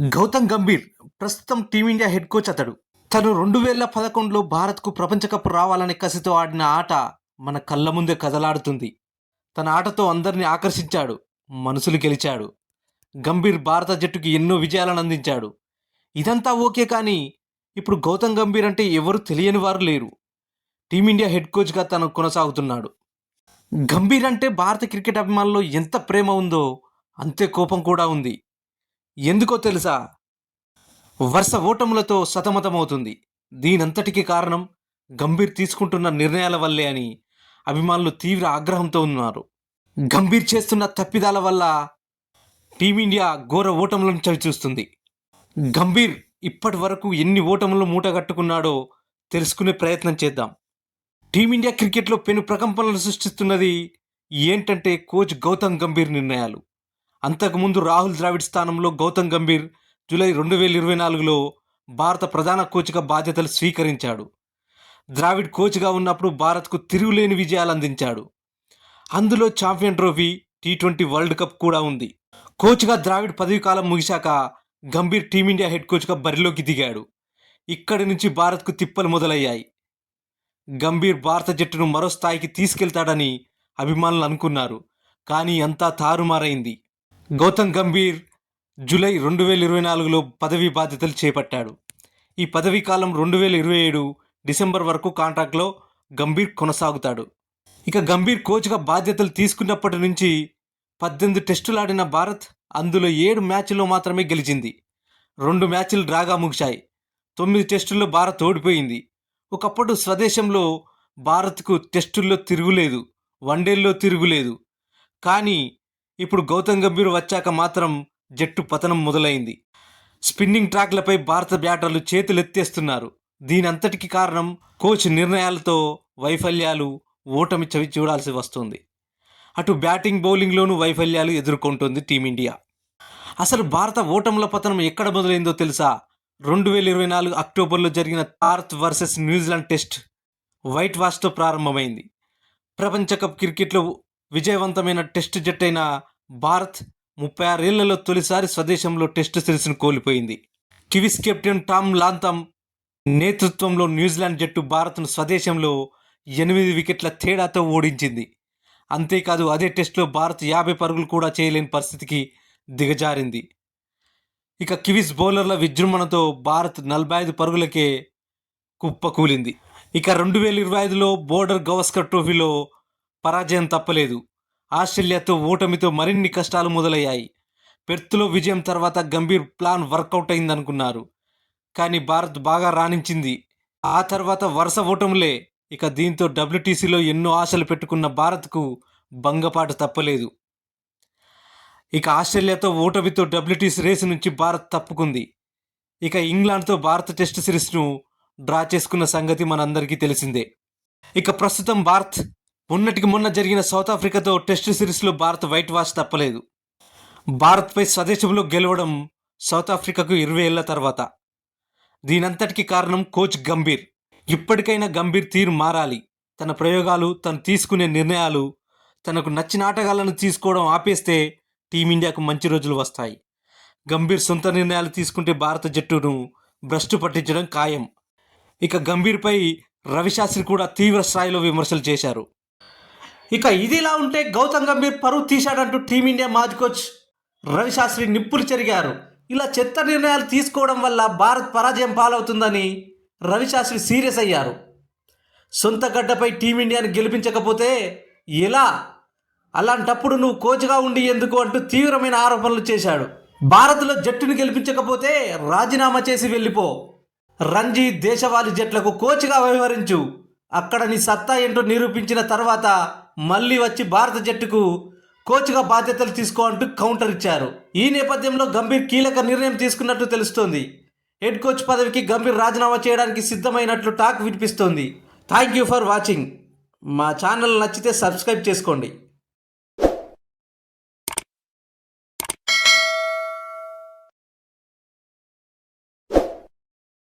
గౌతమ్ గంభీర్ ప్రస్తుతం team India head coach అతడు. తను రెండు వేల పదకొండులో భారత్కు ప్రపంచ కప్ రావాలనే కసితో ఆడిన ఆట మన కళ్ళ ముందే కదలాడుతుంది. తన ఆటతో అందరిని ఆకర్షించాడు మనసులు గెలిచాడు. గంభీర్ భారత జట్టుకి ఎన్నో విజయాలను అందించాడు. ఇదంతా ఓకే కానీ ఇప్పుడు గౌతమ్ గంభీర్ అంటే ఎవరు తెలియని వారు లేరు. టీమిండియా హెడ్ కోచ్గా తను కొనసాగుతున్నాడు. గంభీర్ అంటే భారత క్రికెట్ అభిమానుల్లో ఎంత ప్రేమ ఉందో అంతే కోపం కూడా ఉంది. ఎందుకో తెలుసా? వరుస ఓటములతో సతమతమవుతుంది. దీనంతటికీ కారణం గంభీర్ తీసుకుంటున్న నిర్ణయాల వల్లే అని అభిమానులు తీవ్ర ఆగ్రహంతో ఉన్నారు. గంభీర్ చేస్తున్న తప్పిదాల వల్ల టీమిండియా ఘోర ఓటములను చవిచూస్తుంది. గంభీర్ ఇప్పటి వరకు ఎన్ని ఓటములు మూటగట్టుకున్నాడో తెలుసుకునే ప్రయత్నం చేద్దాం. టీమిండియా క్రికెట్లో పెను ప్రకంపనలు సృష్టిస్తున్నది ఏంటంటే కోచ్ గౌతమ్ గంభీర్ నిర్ణయాలు. అంతకుముందు రాహుల్ ద్రావిడ్ స్థానంలో గౌతమ్ గంభీర్ జూలై రెండు వేల ఇరవై నాలుగులో భారత ప్రధాన కోచ్గా బాధ్యతలు స్వీకరించాడు. ద్రావిడ్ కోచ్గా ఉన్నప్పుడు భారత్కు తిరుగులేని విజయాలు అందించాడు. అందులో champion trophy T twenty world cup కూడా ఉంది. కోచ్గా ద్రావిడ్ పదవి కాలం ముగిశాక గంభీర్ టీమిండియా హెడ్ కోచ్గా బరిలోకి దిగాడు. ఇక్కడి నుంచి భారత్కు తిప్పలు మొదలయ్యాయి. గంభీర్ భారత జట్టును మరో స్థాయికి తీసుకెళ్తాడని అభిమానులు అనుకున్నారు. కానీ అంతా తారుమారైంది. గౌతమ్ గంభీర్ జూలై రెండు వేల ఇరవై నాలుగులో పదవీ బాధ్యతలు చేపట్టాడు. ఈ పదవీ కాలం రెండు వేల ఇరవై ఏడు డిసెంబర్ వరకు కాంట్రాక్ట్లో గంభీర్ కొనసాగుతాడు. ఇక గంభీర్ కోచ్గా బాధ్యతలు తీసుకున్నప్పటి నుంచి పద్దెనిమిది టెస్టులు ఆడిన భారత్ అందులో ఏడు మ్యాచ్ల్లో మాత్రమే గెలిచింది. రెండు మ్యాచ్లు డ్రాగా ముగిశాయి. తొమ్మిది టెస్టుల్లో భారత్ ఓడిపోయింది. ఒకప్పుడు స్వదేశంలో భారత్కు టెస్టుల్లో తిరుగులేదు వన్డేల్లో తిరుగులేదు. కానీ ఇప్పుడు గౌతమ్ గంభీర్ వచ్చాక మాత్రం జట్టు పతనం మొదలైంది. స్పిన్నింగ్ ట్రాక్లపై భారత బ్యాటర్లు చేతులెత్తేస్తున్నారు. దీనంతటికి కారణం కోచ్ నిర్ణయాలతో వైఫల్యాలు ఓటమి చవి చూడాల్సి వస్తుంది. అటు బ్యాటింగ్ బౌలింగ్లోనూ వైఫల్యాలు ఎదుర్కొంటోంది టీమిండియా. అసలు భారత ఓటముల పతనం ఎక్కడ మొదలైందో తెలుసా? రెండు వేల ఇరవై నాలుగు అక్టోబర్లో జరిగిన Bharat versus New Zealand test white వాష్తో ప్రారంభమైంది. ప్రపంచ కప్ క్రికెట్లో విజయవంతమైన టెస్ట్ అయిన భారత్ ముప్పై ఆరేళ్ళలో తొలిసారి స్వదేశంలో టెస్ట్ సిరీస్ను కోల్పోయింది. కివిస్ కెప్టెన్ టామ్ లాంతమ్ నేతృత్వంలో న్యూజిలాండ్ జట్టు భారత్ను స్వదేశంలో ఎనిమిది వికెట్ల తేడాతో ఓడించింది. అంతేకాదు అదే టెస్ట్లో భారత్ యాభై పరుగులు కూడా చేయలేని పరిస్థితికి దిగజారింది. ఇక కివిస్ బౌలర్ల విజృంభణతో భారత్ నలభై ఐదు పరుగులకే కుప్పకూలింది. ఇక రెండు వేల ఇరవై ఐదులో బోర్డర్ గవస్కర్ ట్రోఫీలో పరాజయం తప్పలేదు. ఆస్ట్రేలియాతో ఓటమితో మరిన్ని కష్టాలు మొదలయ్యాయి. పెర్త్లో విజయం తర్వాత గంభీర్ ప్లాన్ వర్కౌట్ అయిందనుకున్నారు. కానీ భారత్ బాగా రాణించింది. ఆ తర్వాత వరుస ఓటములే. ఇక దీంతో డబ్ల్యూటీసీలో ఎన్నో ఆశలు పెట్టుకున్న భారత్కు భంగపాటు తప్పలేదు. ఇక ఆస్ట్రేలియాతో ఓటమితో డబ్ల్యూటీసీ రేసు నుంచి భారత్ తప్పుకుంది. ఇక ఇంగ్లాండ్తో భారత టెస్ట్ సిరీస్ను డ్రా చేసుకున్న సంగతి మనందరికీ తెలిసిందే. ఇక ప్రస్తుతం భారత్ మొన్నటికి మొన్న జరిగిన సౌత్ ఆఫ్రికాతో టెస్ట్ సిరీస్లో భారత్ వైట్ వాష్ తప్పలేదు. భారత్పై స్వదేశంలో గెలవడం సౌత్ ఆఫ్రికాకు ఇరవై ఏళ్ళ తర్వాత. దీనంతటికి కారణం కోచ్ గంభీర్. ఇప్పటికైనా గంభీర్ తీరు మారాలి. తన ప్రయోగాలు తను తీసుకునే నిర్ణయాలు తనకు నచ్చిన ఆటగాళ్ళను తీసుకోవడం ఆపేస్తే టీమిండియాకు మంచి రోజులు వస్తాయి. గంభీర్ సొంత నిర్ణయాలు తీసుకుంటే భారత జట్టును భ్రష్టు పట్టించడం ఖాయం. ఇక గంభీర్పై రవిశాస్త్రి కూడా తీవ్ర స్థాయిలో విమర్శలు చేశారు. ఇక ఇదిలా ఉంటే గౌతమ్ గంభీర్ పరువు తీశాడంటూ టీమిండియా మాజీ కోచ్ రవిశాస్త్రి నిప్పులు చెరిగారు. ఇలా చెత్త నిర్ణయాలు తీసుకోవడం వల్ల భారత్ పరాజయం పాలవుతుందని రవిశాస్త్రి సీరియస్ అయ్యారు. సొంత గడ్డపై టీమిండియాను గెలిపించకపోతే ఎలా? అలాంటప్పుడు నువ్వు కోచ్గా ఉండి ఎందుకు అంటూ తీవ్రమైన ఆరోపణలు చేశాడు. భారత్లో జట్టును గెలిపించకపోతే రాజీనామా చేసి వెళ్ళిపో. రంజీ దేశవాళీ జట్లకు కోచ్గా వ్యవహరించు. అక్కడ నీ సత్తా ఏంటో నిరూపించిన తర్వాత మళ్ళీ వచ్చి భారత జట్టుకు కోచ్గా బాధ్యతలు తీసుకో అంటూ కౌంటర్ ఇచ్చారు. ఈ నేపథ్యంలో గంభీర్ కీలక నిర్ణయం తీసుకున్నట్టు తెలుస్తోంది. హెడ్ కోచ్ పదవికి గంభీర్ రాజీనామా చేయడానికి సిద్ధమైనట్లు టాక్ వినిపిస్తోంది. Thank you for watching. మా ఛానల్ నచ్చితే సబ్స్క్రైబ్ చేసుకోండి.